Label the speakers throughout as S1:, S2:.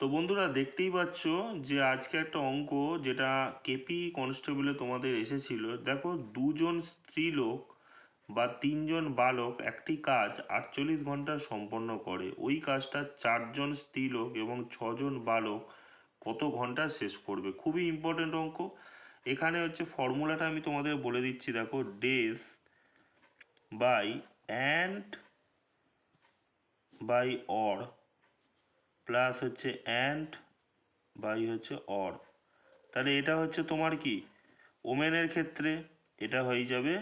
S1: তো বন্ধুরা দেখতেই পাচ্ছ যে আজকে একটা অঙ্ক যেটা কেপি কনস্টেবলে তোমাদের এসেছিল। দেখো, দুজন স্ত্রীলোক বা তিনজন বালক একটি কাজ আটচল্লিশ ঘণ্টা সম্পন্ন করে। ওই কাজটা চারজন স্ত্রীলোক এবং ছজন বালক কত ঘণ্টা শেষ করবে? খুবই ইম্পর্টেন্ট অঙ্ক। এখানে হচ্ছে ফর্মুলাটা আমি তোমাদের বলে দিচ্ছি। দেখো days by and by or plus হচ্ছে অ্যান্ড বাই হচ্ছে অর তাহলে এটা হচ্ছে তোমার কি? ওমেনের ক্ষেত্রে এটা হয়ে যাবে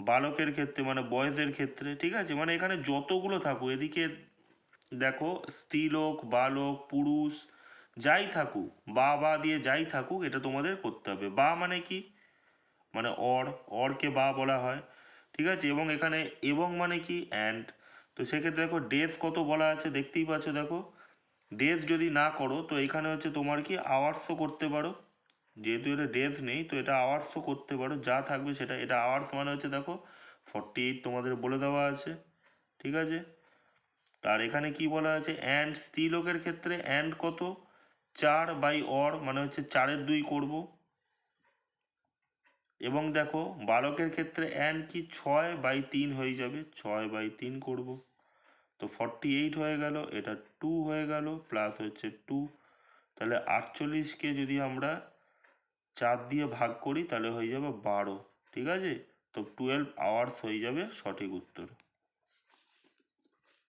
S1: বালকের ক্ষেত্রে মানে বয়েজের ক্ষেত্রে, ঠিক আছে? মানে এখানে যতগুলো থাকুক, এদিকে দেখো, স্ত্রীলোক, বালক, পুরুষ, যাই থাকুক, বা বা দিয়ে যাই থাকুক, এটা তোমাদের করতে হবে। বা মানে কি? মানে অর অরকে বা বলা হয়, ঠিক আছে? এবং এখানে এবং মানে কি? অ্যান্ড তো সেক্ষেত্রে দেখো ডেজ কত বলা আছে? দেখতেই পাচ্ছ, দেখো ডেজ যদি না করো, তো এখানে হচ্ছে তোমার কি আওয়ার্সও করতে পারো। যেহেতু এটা ডেজ নেই, তো এটা আওয়ার্সও করতে পারো। যা থাকবে সেটা, এটা আওয়ার্স মানে হচ্ছে দেখো ফর্টি এইট তোমাদের বলে দেওয়া আছে, ঠিক আছে? তার এখানে কি বলা আছে? অ্যান্ড স্ত্রীলোকের ক্ষেত্রে অ্যান্ড কত? চার বাই অর মানে হচ্ছে চারের দুই করব। এবং দেখো, বালকের ক্ষেত্রে অ্যান্ড কি? ছয় বাই তিন হয়ে যাবে। ছয় বাই তিন করব। তো ফর্টি এইট হয়ে গেল, এটা টু হয়ে গেল প্লাস হচ্ছে টু তাহলে আটচল্লিশকে যদি আমরা চার দিয়ে ভাগ করি, তাহলে হয়ে যাবে বারো, ঠিক আছে? তো টুয়েলভ আওয়ার্স হয়ে যাবে সঠিক উত্তর।